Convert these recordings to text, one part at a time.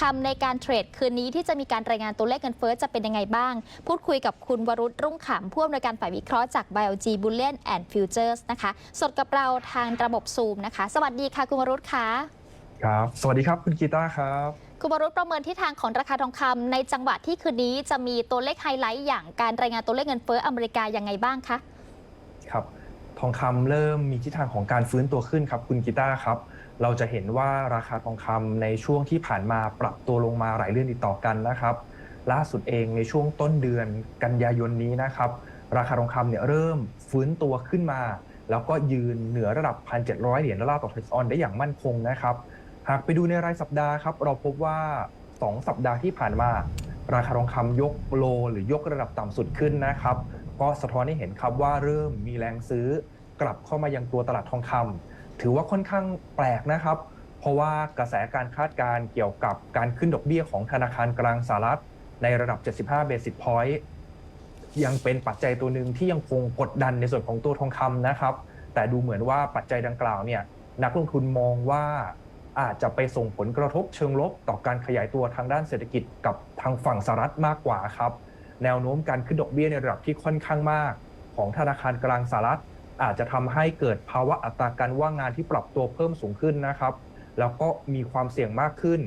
คำในการเทรดคืนนี้ที่จะมีการรายงานตัวเลขเงินเฟ้อจะเป็นยังไงบ้าง พูดคุยกับคุณวรุษรุ่งขำผู้อำนวยการฝ่ายวิเคราะห์จาก BioG Bullion and Futures นะคะ สดกับเราทางระบบซูมนะคะ สวัสดีค่ะคุณวรุษค่ะครับ สวัสดีครับคุณกีตาร์ครับคุณวรุษประเมินทิศทางของราคาทองคำในจังหวะที่คืนนี้จะมีตัวเลขไฮไลท์อย่างการรายงานตัวเลขเงินเฟ้ออเมริกายังไงบ้างคะ ครับ ทองคำเริ่มมีทิศทางของการฟื้นตัวขึ้นครับคุณกีตาร์ครับ เราจะเห็นว่าราคาทองคำในช่วงที่ผ่านมาปรับตัวลงมาหลายเดือนติดต่อกันนะครับ ล่าสุดเองในช่วงต้นเดือนกันยายนนี้นะครับ ราคาทองคำเนี่ยเริ่มฟื้นตัวขึ้นมา แล้วก็ยืนเหนือระดับ 1,700 เหรียญดอลลาร์ต่อทรัลล์ออนได้อย่างมั่นคงนะครับ หากไปดูในรายสัปดาห์ครับเราพบว่า 2 สัปดาห์ที่ผ่านมา ราคาทองคำยกโลหรือยกระดับต่ำสุดขึ้นนะครับ ก็สะท้อนให้เห็นครับว่าเริ่มมีแรงซื้อกลับเข้ามายังตัวตลาดทองคำถือว่าค่อนข้างแปลกนะครับ เพราะว่ากระแสการคาดการณ์เกี่ยวกับการขึ้นดอกเบี้ยของธนาคารกลางสหรัฐ ในระดับ 75 เบสิสพอยต์ยังเป็นปัจจัยตัวหนึ่งที่ยังคงกดดันในส่วนของตัวทองคำนะครับ แต่ดูเหมือนว่าปัจจัยดังกล่าวเนี่ยนักลงทุนมองว่าอาจจะไปส่งผลกระทบเชิงลบต่อการขยายตัวทางด้านเศรษฐกิจกับทางฝั่งสหรัฐมากกว่าครับ แนวโน้มการขึ้นดอกเบี้ยในระดับที่ค่อนข้างมาก ของธนาคารกลางสหรัฐ อาจจะทำให้เกิดภาวะอัตราการว่างงานที่ปรับตัวเพิ่มสูงขึ้นนะครับ แล้วก็มีความเสี่ยงมากขึ้น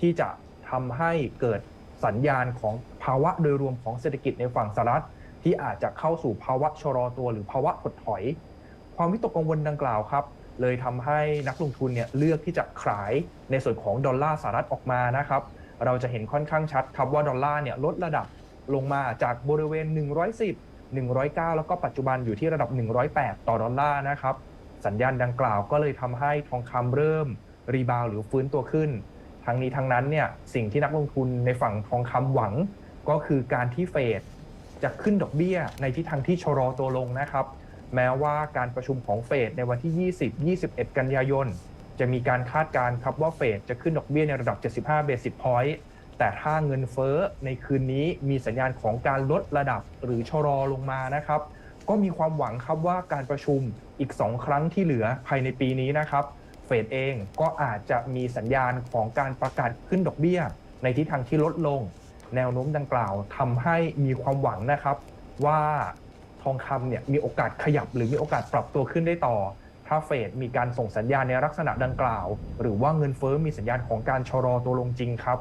ที่จะทำให้เกิดสัญญาณของภาวะโดยรวมของเศรษฐกิจในฝั่งสหรัฐ ที่อาจจะเข้าสู่ภาวะชะลอตัวหรือภาวะถดถอย ความวิตกกังวลดังกล่าวครับเลยทำให้นักลงทุนเนี่ยเลือกที่จะขายในส่วนของดอลลาร์สหรัฐออกมานะครับ เราจะเห็นค่อนข้างชัดครับว่าดอลลาร์เนี่ยลดระดับ ลงมาจากบริเวณ 110 109 แล้วก็ปัจจุบันอยู่ที่ระดับ 108 ต่อดอลลาร์นะครับ สัญญาณดังกล่าวก็เลยทำให้ทองคำเริ่มรีบาวหรือฟื้นตัวขึ้น ทั้งนี้ทั้งนั้นเนี่ยสิ่งที่นักลงทุนในฝั่งทองคำหวัง ก็คือการที่เฟดจะขึ้นดอกเบี้ยในทิศทางที่ชะลอตัวลงนะครับ แม้ว่าการประชุมของเฟดในวันที่ 20 21 กันยายน จะมีการคาดการณ์ครับว่าเฟดจะขึ้นดอกเบี้ยในระดับ 75 เบสิสพอยต์ แต่ถ้าเงินเฟ้อในคืนนี้มีสัญญาณของการลดระดับหรือชะลอลงมานะครับ ก็มีความหวังครับว่าการประชุมอีก 2 ครั้งที่เหลือภายในปีนี้นะครับ เฟดเองก็อาจจะมีสัญญาณของการประกาศขึ้นดอกเบี้ย ในทิศทางที่ลดลง แนวโน้มดังกล่าวทำให้มีความหวังนะครับ ว่าทองคำเนี่ยมีโอกาสขยับหรือมีโอกาสปรับตัวขึ้นได้ต่อ ถ้าเฟดมีการส่งสัญญาณในลักษณะดังกล่าว หรือว่าเงินเฟ้อมีสัญญาณของการชะลอตัวลงจริงครับ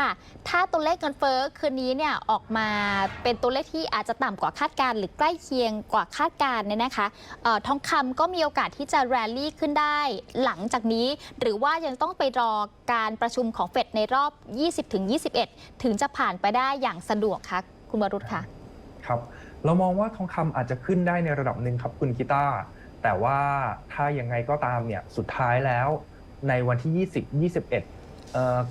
ค่ะ ถ้าตัวเลขเงินเฟ้อคืนนี้เนี่ยออกมาเป็นตัวเลขที่อาจจะต่ำกว่าคาดการณ์หรือใกล้เคียงกว่าคาดการณ์เนี่ยนะคะออทองคำก็มีโอกาสที่จะแรลลี่ขึ้นได้หลังจากนี้ หรือว่ายังต้องไปรอการประชุมของเฟดในรอบ 20-21 ถึงจะผ่านไปได้อย่างสะดวกคะคุณวรุษค่ะครับเรามองว่าทองคำอาจจะขึ้นได้ในระดับหนึ่งครับคุณกีตาแต่ว่าถ้ายังไงก็ตามเนี่ยสุดท้ายแล้วในวันที่ 20 21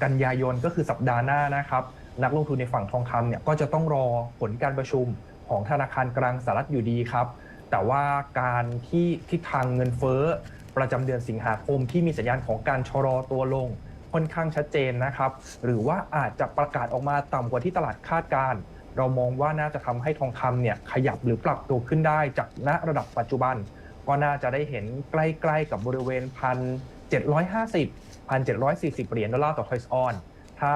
กันยายนก็คือสัปดาห์หน้านะครับ นักลงทุนในฝั่งทองคำเนี่ยก็จะต้องรอผลการประชุมของธนาคารกลางสหรัฐอยู่ดีครับ แต่ว่าการที่ทิศทางเงินเฟ้อ ประจำเดือนสิงหาคมที่มีสัญญาณของการชะลอตัวลงค่อนข้างชัดเจนนะครับ หรือว่าอาจจะประกาศออกมาต่ำกว่าที่ตลาดคาดการ เรามองว่าน่าจะทำให้ทองคำเนี่ยขยับหรือปรับตัวขึ้นได้จากณระดับปัจจุบัน ก็น่าจะได้เห็นใกล้ๆกับบริเวณพันเจ็ดร้อยห้าสิบพันเจ็ดร้อยสี่สิบเหรียญดอลลาร์ต่อทอยส์ออน ถ้า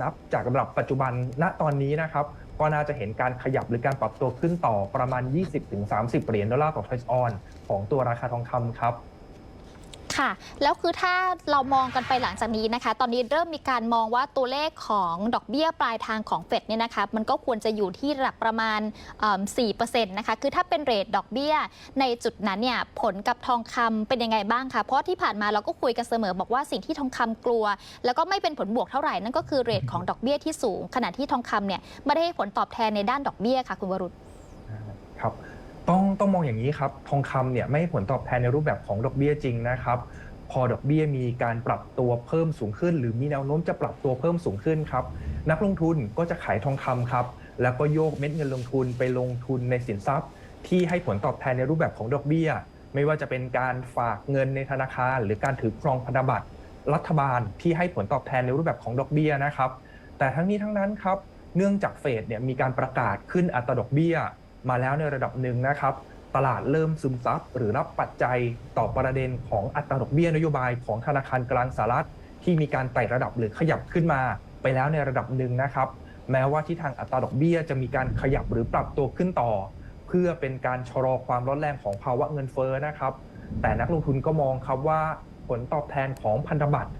นับจากระดับปัจจุบันณตอนนี้นะครับก็น่าจะเห็นการขยับหรือการปรับตัวขึ้นต่อประมาณ 20-30 เหรียญดอลลาร์ต่อทอยส์ออน ของตัวราคาทองคำครับ ค่ะ แล้วคือถ้าเรามองกันไปหลังจากนี้นะคะ ตอนนี้เริ่มมีการมองว่าตัวเลขของดอกเบี้ยปลายทางของเฟดเนี่ยนะคะมันก็ควรจะอยู่ที่ระดับประมาณเอิ่ม4%นะคะคือถ้าเป็นเรทดอกเบี้ยในจุดนั้นเนี่ยผลกับทองคำเป็นยังไงบ้างคะเพราะที่ผ่านมาเราก็คุยกันเสมอบอกว่าสิ่งที่ทองคำกลัว แล้วก็ไม่เป็นผลบวกเท่าไหร่นั่นก็คือเรทของดอกเบี้ยที่สูงขณะที่ทองคำเนี่ยไม่ได้ให้ผลตอบแทนในด้านดอกเบี้ยค่ะคุณวรุษครับ ต้องต้องมองอย่างนี้ครับ ทองคำเนี่ยไม่ให้ผลตอบแทนในรูปแบบของดอกเบี้ยจริงนะครับ พอดอกเบี้ยมีการปรับตัวเพิ่มสูงขึ้น หรือมีแนวโน้มจะปรับตัวเพิ่มสูงขึ้นครับ นักลงทุนก็จะขายทองคำครับ แล้วก็โยกเม็ดเงินลงทุนไปลงทุนในสินทรัพย์ ที่ให้ผลตอบแทนในรูปแบบของดอกเบี้ย ไม่ว่าจะเป็นการฝากเงินในธนาคาร หรือการถือครองพันธบัตรรัฐบาลที่ให้ผลตอบแทนในรูปแบบของดอกเบี้ยนะครับ แต่ทั้งนี้ทั้งนั้นครับ เนื่องจากเฟดเนี่ยมีการประกาศขึ้นอัตราดอกเบี้ย มาแล้วในระดับหนึ่งนะครับ ตลาดเริ่มซึมซับหรือรับปัจจัยต่อประเด็นของอัตราดอกเบี้ยนโยบายของธนาคารกลางสหรัฐ ที่มีการไต่ระดับหรือขยับขึ้นมา ไปแล้วในระดับหนึ่งนะครับ แม้ว่าที่ทางอัตราดอกเบี้ยจะมีการขยับหรือปรับตัวขึ้นต่อ เพื่อเป็นการชะลอความร้อนแรงของภาวะเงินเฟ้อนะครับ แต่นักลงทุนก็มองครับว่าผลตอบแทนของพันธบัตร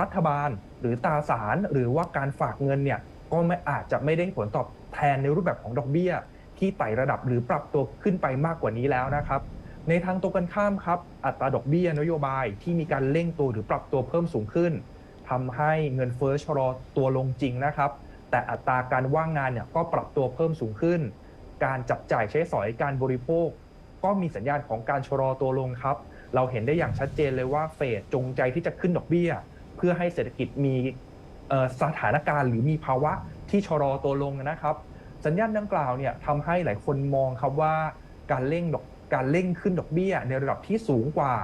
รัฐบาลหรือตราสารหรือว่าการฝากเงินเนี่ยก็ไม่อาจจะไม่ได้ผลตอบแทนในรูปแบบของดอกเบี้ย ที่ไต่ระดับหรือปรับตัวขึ้นไปมากกว่านี้แล้วนะครับ ในทางตรงกันข้ามครับ อัตราดอกเบี้ยนโยบายที่มีการเร่งตัวหรือปรับตัวเพิ่มสูงขึ้นทำให้เงินเฟ้อชะลอตัวลงจริงนะครับ แต่อัตราการว่างงานเนี่ยก็ปรับตัวเพิ่มสูงขึ้น การจับจ่ายใช้สอยการบริโภค ก็มีสัญญาณของการชะลอตัวลงครับ เราเห็นได้อย่างชัดเจนเลยว่าเฟดจงใจที่จะขึ้นดอกเบี้ย เพื่อให้เศรษฐกิจมีสถานการณ์หรือมีภาวะที่ชะลอตัวลงนะครับ สัญญาณดังกล่าวเนี่ยทำให้หลายคนมองครับว่าการเร่งดอกการเร่งขึ้นดอกเบี้ย ในระดับที่สูงกว่า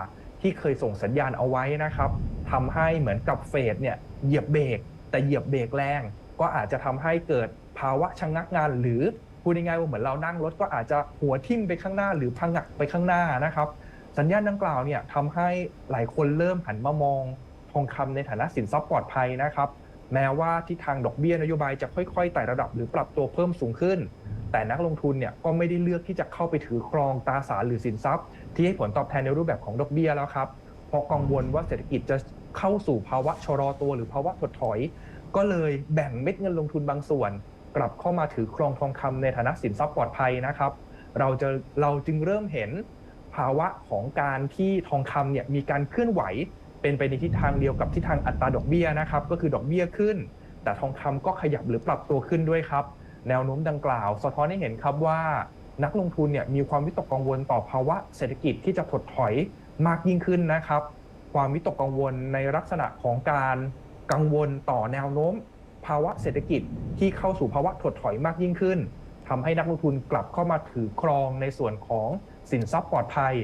ที่เคยส่งสัญญาณเอาไว้นะครับทำให้เหมือนกับเฟดเนี่ยเหยียบเบรกแต่เหยียบเบรกแรง ก็อาจจะทำให้เกิดภาวะชะงงักงาน หรือพูดง่ายๆว่าเหมือนเรานั่งรถก็อาจจะหัวทิ่มไปข้างหน้าหรือพังงักไปข้างหน้านะครับ สัญญาณดังกล่าวเนี่ยทำให้หลายคนเริ่มหันมามองทองคำในฐานะสินทรัพย์ปลอดภัยนะครับ แม้ว่าที่ทางดอกเบี้ยนโยบายจะค่อยๆไต่ระดับหรือปรับตัวเพิ่มสูงขึ้น แต่นักลงทุนเนี่ยก็ไม่ได้เลือกที่จะเข้าไปถือครองตราสารหรือสินทรัพย์ ที่ให้ผลตอบแทนในรูปแบบของดอกเบี้ยแล้วครับเพราะกังวลว่าเศรษฐกิจจะเข้าสู่ภาวะชะลอตัวหรือภาวะถดถอย ก็เลยแบ่งเม็ดเงินลงทุนบางส่วน กลับเข้ามาถือครองทองคำในฐานะสินทรัพย์ปลอดภัยนะครับ เราจะเราจึงเริ่มเห็นภาวะของการที่ทองคำเนี่ยมีการเคลื่อนไหว เป็นไปในทิศทางเดียวกับทิศทางอัตราดอกเบี้ยนะครับก็คือดอกเบี้ยขึ้น แต่ทองคำก็ขยับหรือปรับตัวขึ้นด้วยครับ แนวโน้มดังกล่าว สะท้อนให้เห็นครับว่า นักลงทุนเนี่ยมีความวิตกกังวลต่อภาวะเศรษฐกิจที่จะถดถอยมากยิ่งขึ้นนะครับ ความวิตกกังวลในลักษณะของการกังวลต่อแนวโน้ม ภาวะเศรษฐกิจที่เข้าสู่ภาวะถดถอยมากยิ่งขึ้นทำให้นักลงทุนกลับเข้ามาถือครองในส่วนของสินทรัพย์ปลอดภัย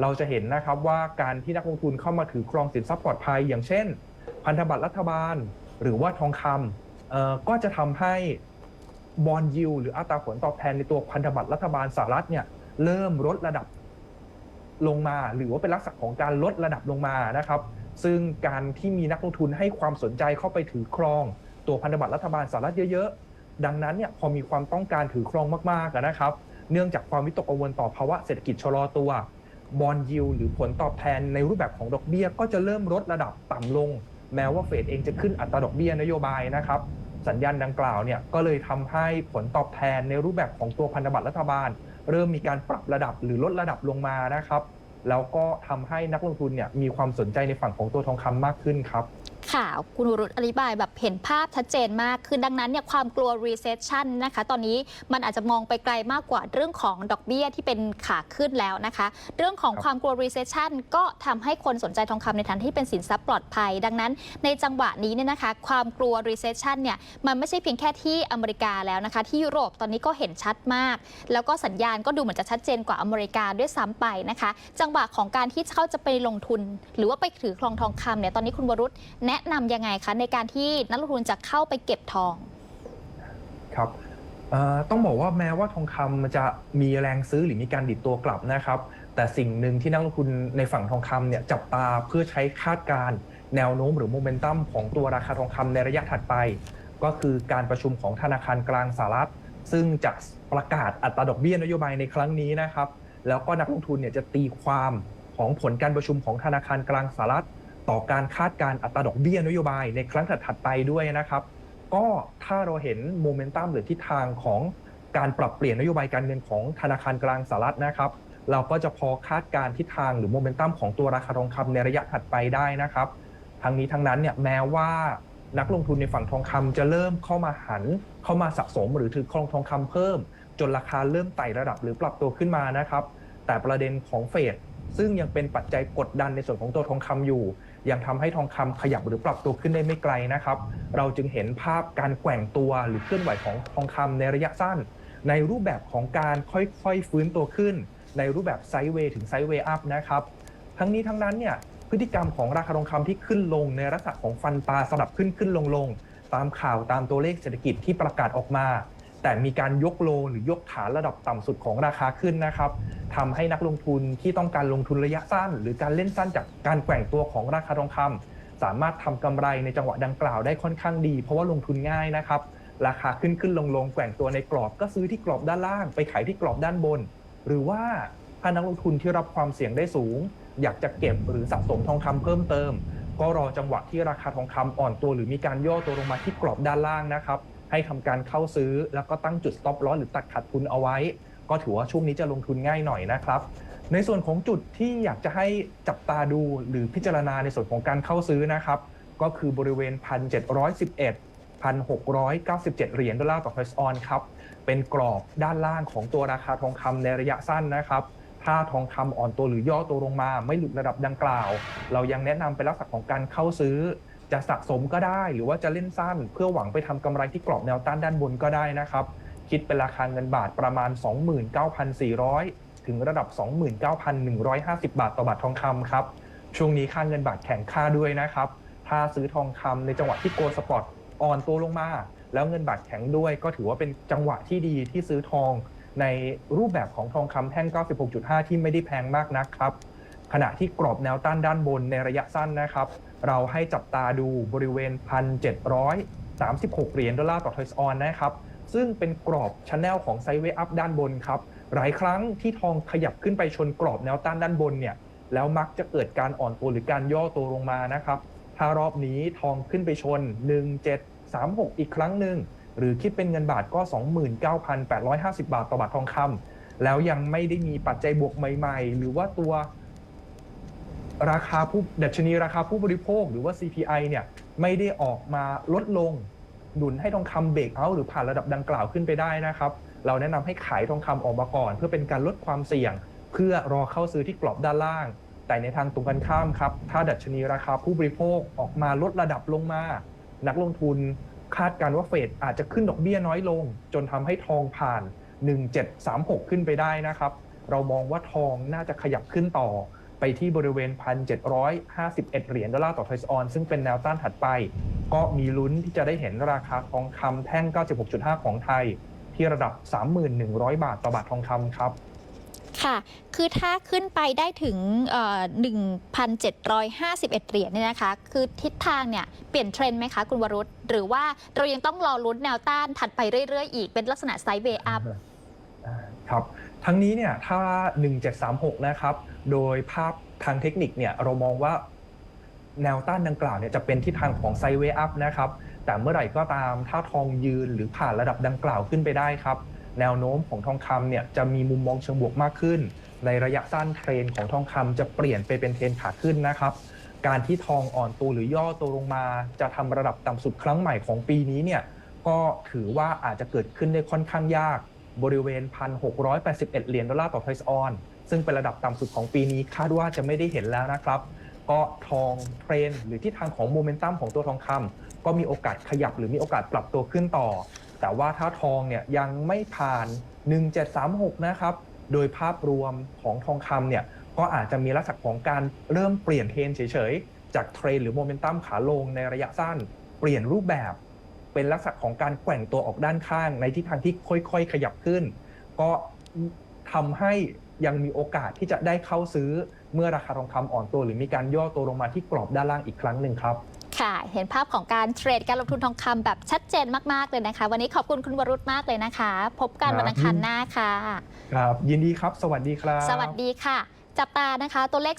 เราจะเห็นนะครับว่าการที่นักลงทุนเข้ามาถือครองสินทรัพย์ปลอดภัย อย่างเช่น พันธบัตรรัฐบาล หรือว่าทองคำก็จะทำให้บอลยิวหรืออัตราผลตอบแทนในตัวพันธบัตรรัฐบาลสหรัฐเนี่ยเริ่มลดระดับลงมา หรือว่าเป็นลักษณะของการลดระดับลงมานะครับ ซึ่งการที่มีนักลงทุนให้ความสนใจเข้าไปถือครอง ตัวพันธบัตรรัฐบาลสหรัฐเยอะๆ ดังนั้นเนี่ยพอมีความต้องการถือครองมากๆนะครับ เนื่องจากความวิตกกังวลต่อภาวะเศรษฐกิจชะลอตัว บอลยิวหรือผลตอบแทนในรูปแบบของดอกเบี้ย ก็จะเริ่มลดระดับต่ำลง แม้ว่าเฟดเองจะขึ้นอัตราดอกเบี้ยนโยบายนะครับ สัญญาณดังกล่าวเนี่ยก็เลยทำให้ผลตอบแทนในรูปแบบของตัวพันธบัตรรัฐบาล เริ่มมีการปรับระดับหรือลดระดับลงมานะครับแล้วก็ทำให้นักลงทุนเนี่ยมีความสนใจในฝั่งของตัวทองคำมากขึ้นครับ ค่ะคุณวรุษอธิบายแบบเห็นภาพชัดเจนมาก คือดังนั้นเนี่ยความกลัว recession นะคะ ตอนนี้มันอาจจะมองไปไกลมากกว่าเรื่องของดอกเบี้ยที่เป็นขาขึ้นแล้วนะคะ เรื่องของความกลัว recession ก็ทำให้คนสนใจทองคำในฐานที่เป็นสินทรัพย์ปลอดภัย ดังนั้น ในจังหวะนี้เนี่ยนะคะ ความกลัว recession เนี่ยมันไม่ใช่เพียงแค่ที่อเมริกาแล้วนะคะ ที่ยุโรปตอนนี้ก็เห็นชัดมาก แล้วก็สัญญาณก็ดูเหมือนจะชัดเจนกว่าอเมริกาด้วยซ้ำไปนะคะ จังหวะของการที่เขาจะไปลงทุน หรือว่าไปถือครองทองคำเนี่ยตอนนี้คุณวรุษแนะนะนำยังไงคะในการที่นักลงทุนจะเข้าไปเก็บทอง ครับต้องบอกว่าแม้ว่าทองคำมันจะมีแรงซื้อหรือมีการดิดตัวกลับนะครับ แต่สิ่งหนึ่งที่นักลงทุนในฝั่งทองคำเนี่ยจับตาเพื่อใช้คาดการแนวโน้มหรือโมเมนตัมของตัวราคาทองคำในระยะถัดไป ก็คือการประชุมของธนาคารกลางสหรัฐ ซึ่งจะประกาศอัตราดอกเบี้ยนโยบายในครั้งนี้นะครับ แล้วก็นักลงทุนเนี่ยจะตีความของผลการประชุมของธนาคารกลางสหรัฐ ต่อการคาดการอัตราดอกเบี้ยนโยบายในครั้งถัดๆไปด้วยนะครับ ก็ถ้าเราเห็นโมเมนตัมหรือทิศทางของการปรับเปลี่ยนนโยบายการเงินของธนาคารกลางสหรัฐนะครับ เราก็จะพอคาดการทิศทางหรือโมเมนตัมของตัวราคาทองคำในระยะถัดไปได้นะครับ ทั้งนี้ทั้งนั้นเนี่ยแม้ว่านักลงทุนในฝั่งทองคำจะเริ่มเข้ามาหันเข้ามาสะสมหรือถือครองทองคำเพิ่ม จนราคาเริ่มไต่ระดับหรือปรับตัวขึ้นมานะครับ แต่ประเด็นของเฟดซึ่งยังเป็นปัจจัยกดดันในส่วนของตัวทองคำอยู่ ยังทำให้ทองคำขยับหรือปรับตัวขึ้นได้ไม่ไกลนะครับ เราจึงเห็นภาพการแกว่งตัวหรือเคลื่อนไหวของทองคำในระยะสั้น ในรูปแบบของการค่อยๆฟื้นตัวขึ้น ในรูปแบบไซด์เวย์ถึงไซด์เวย์อัพนะครับ ทั้งนี้ทั้งนั้นเนี่ยพฤติกรรมของราคาทองคำที่ขึ้นลงในลักษณะของฟันปลาสลับขึ้นขึ้นลงลงตามข่าวตามตัวเลขเศรษฐกิจที่ประกาศออกมา แต่มีการยกโลหรือยกฐานระดับต่ำสุดของราคาขึ้นนะครับทำให้นักลงทุนที่ต้องการลงทุนระยะสั้น หรือการเล่นสั้นจากการแกว่งตัวของราคาทองคำสามารถทำกำไรในจังหวะดังกล่าวได้ค่อนข้างดี เพราะว่าลงทุนง่ายนะครับ ราคาขึ้นขึ้นลงลงแกว่งตัวในกรอบ ก็ซื้อที่กรอบด้านล่าง ไปขายที่กรอบด้านบน หรือว่าถ้านักลงทุนที่รับความเสี่ยงได้สูง อยากจะเก็บหรือสะสมทองคำเพิ่มเติม ก็รอจังหวะที่ราคาทองคำอ่อนตัว หรือมีการย่อตัวลงมาที่กรอบด้านล่างนะครับ ให้ทำการเข้าซื้อ แล้วก็ตั้งจุด stop loss หรือตัดขาดทุนเอาไว้ ก็ถือว่าช่วงนี้จะลงทุนง่ายหน่อยนะครับ ในส่วนของจุดที่อยากจะให้จับตาดูหรือพิจารณาในส่วนของการเข้าซื้อนะครับ ก็คือบริเวณ 1,711 1,697 เหรียญดอลลาร์ต่อทอยส์ออนครับ เป็นกรอบด้านล่างของตัวราคาทองคำในระยะสั้นนะครับ ถ้าทองคำอ่อนตัวหรือย่อตัวลงมา ไม่หลุดระดับดังกล่าว เรายังแนะนำเป็นลักษณะของการเข้าซื้อ จะสะสมก็ได้หรือว่าจะเล่นสั้น เพื่อหวังไปทำกำไรที่กรอบแนวต้านด้านบนก็ได้นะครับ คิดเป็นราคาเงินบาทประมาณ 29,400 ถึงระดับ 29,150 บาทต่อบาททองคำครับ ช่วงนี้ค่าเงินบาทแข็งค่าด้วยนะครับ ถ้าซื้อทองคำในจังหวะที่โกลสปอร์ตอ่อนตัวลงมา แล้วเงินบาทแข็งด้วย ก็ถือว่าเป็นจังหวะที่ดีที่ซื้อทองในรูปแบบของทองคำแท่ง 96.5 ที่ไม่ได้แพงมากนักครับ ขณะที่กรอบแนวต้านด้านบนในระยะสั้นนะครับ เราให้จับตาดูบริเวณ 1,736 เหรียญดอลลาร์ต่อทอยส์ออนนะครับ ซึ่งเป็นกรอบชั้นแนลของไซเวอัพด้านบนครับ หลายครั้งที่ทองขยับขึ้นไปชนกรอบแนวต้านด้านบนเนี่ยแล้วมักจะเกิดการอ่อนตัวหรือการย่อตัวลงมานะครับ ถ้ารอบนี้ทองขึ้นไปชน 1736 อีกครั้งหนึ่ง หรือคิดเป็นเงินบาทก็ 29,850 บาทต่อบาททองคำแล้วยังไม่ได้มีปัจจัยบวกใหม่ ๆ หรือว่าตัว ราคาผู้ดัชนีราคาผู้บริโภคหรือว่า CPI เนี่ยไม่ได้ออกมาลดลงหนุนให้ทองคำเบรกเอาหรือผ่านระดับดังกล่าวขึ้นไปได้นะครับ เราแนะนำให้ขายทองคำออกมาก่อน เพื่อเป็นการลดความเสี่ยง เพื่อรอเข้าซื้อที่กรอบด้านล่าง แต่ในทางตรงกันข้ามครับ ถ้าดัชนีราคาผู้บริโภคออกมาลดระดับลงมา นักลงทุนคาดการว่าเฟดอาจจะขึ้นดอกเบี้ยน้อยลง จนทำให้ทองผ่าน 1736 ขึ้นไปได้นะครับ เรามองว่าทองน่าจะขยับขึ้นต่อ ไปที่บริเวณ 1,751 เหรียญดอลลาร์ต่อทอยส์ออน ซึ่งเป็นแนวต้านถัดไป ก็มีลุ้นที่จะได้เห็นราคาทองคำแท่ง 96.5 ของไทย ที่ระดับ 3,100 บาทต่อบาททองคำครับค่ะ คือถ้าขึ้นไปได้ถึงเอ่อ1,751 เหรียญเนี่ยนะคะ คือทิศทางเนี่ยเปลี่ยนเทรนด์ไหมคะคุณวรุษ หรือว่าเรายังต้องรอลุ้นแนวต้านถัดไปเรื่อยๆ อีก เป็นลักษณะไซด์เวย์อัพอ่าครับ ทั้งนี้เนี่ยถ้า 1736 นะครับ โดยภาพทางเทคนิคเนี่ยเรามองว่าแนวต้านดังกล่าวเนี่ยจะเป็นทิศทางของไซเวอัพนะครับ แต่เมื่อไหร่ก็ตามถ้าทองยืนหรือผ่านระดับดังกล่าวขึ้นไปได้ครับ แนวโน้มของทองคำเนี่ยจะมีมุมมองเชิงบวกมากขึ้น ในระยะสั้นเทรนของทองคำจะเปลี่ยนไปเป็นเทรนขาขึ้นนะครับ การที่ทองอ่อนตัวหรือย่อตัวลงมา จะทำระดับต่ำสุดครั้งใหม่ของปีนี้เนี่ยก็ถือว่าอาจจะเกิดขึ้นได้ค่อนข้างยาก บริเวณ 1,681 เหรียญดอลลาร์ต่อทอยส์ออน ซึ่งเป็นระดับต่ำสุดของปีนี้คาดว่าจะไม่ได้เห็นแล้วนะครับ ก็ทองเทรนหรือทิศทางของโมเมนตัมของตัวทองคำก็มีโอกาสขยับหรือมีโอกาสปรับตัวขึ้นต่อ แต่ว่าถ้าทองเนี่ยยังไม่ผ่าน 1736 นะครับ โดยภาพรวมของทองคำเนี่ยก็อาจจะมีลักษณะของการเริ่มเปลี่ยนเทรนเฉยๆ จากเทรนหรือโมเมนตัมขาลงในระยะสั้น เปลี่ยนรูปแบบ เป็นลักษณะของการแกว่งตัวออกด้านข้าง ในทิศทางที่ค่อยๆ ขยับขึ้น ก็ทำให้ยังมีโอกาสที่จะได้เข้าซื้อเมื่อราคาทองคำอ่อนตัว หรือมีการย่อตัวลงมาที่กรอบด้านล่างอีกครั้งหนึ่งครับ ค่ะ เห็นภาพของการเทรดการลงทุนทองคำแบบชัดเจนมากๆเลยนะคะ วันนี้ขอบคุณคุณวรุษมากเลยนะคะ พบกันครับวันอังคารหน้าค่ะ ครับ ยินดีครับ สวัสดีครับ สวัสดีค่ะ จับตานะคะ ตัวเลข